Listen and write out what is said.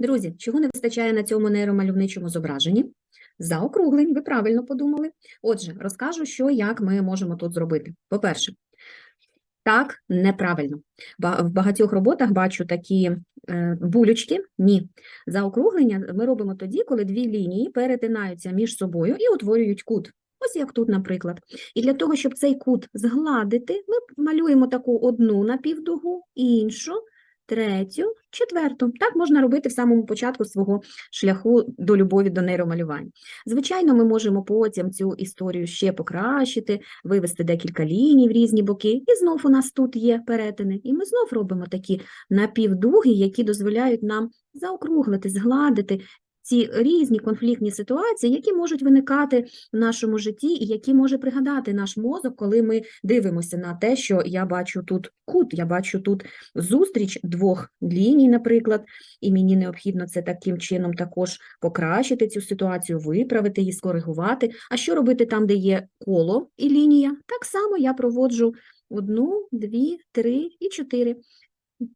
Друзі, чого не вистачає на цьому нейромальовничому зображенні? Заокруглень, ви правильно подумали. Отже, розкажу, що як ми можемо тут зробити. По-перше, так, неправильно. В багатьох роботах бачу такі е, булючки. Ні. Заокруглення ми робимо тоді, коли дві лінії перетинаються між собою і утворюють кут. Ось як тут, наприклад. І для того, щоб цей кут згладити, ми малюємо таку одну напівдугу, іншу, третю, четверту. Так можна робити в самому початку свого шляху до любові до нейромалювань. Звичайно, ми можемо потім цю історію ще покращити, вивести декілька ліній в різні боки, і знов у нас тут є перетини. І ми знов робимо такі напівдуги, які дозволяють нам заокруглити, згладити ці різні конфліктні ситуації, які можуть виникати в нашому житті, і які може пригадати наш мозок, коли ми дивимося на те, що я бачу тут кут, я бачу тут зустріч двох ліній, наприклад, і мені необхідно це таким чином також покращити цю ситуацію, виправити її, скоригувати. А що робити там, де є коло і лінія? Так само я проводжу одну, дві, три і чотири.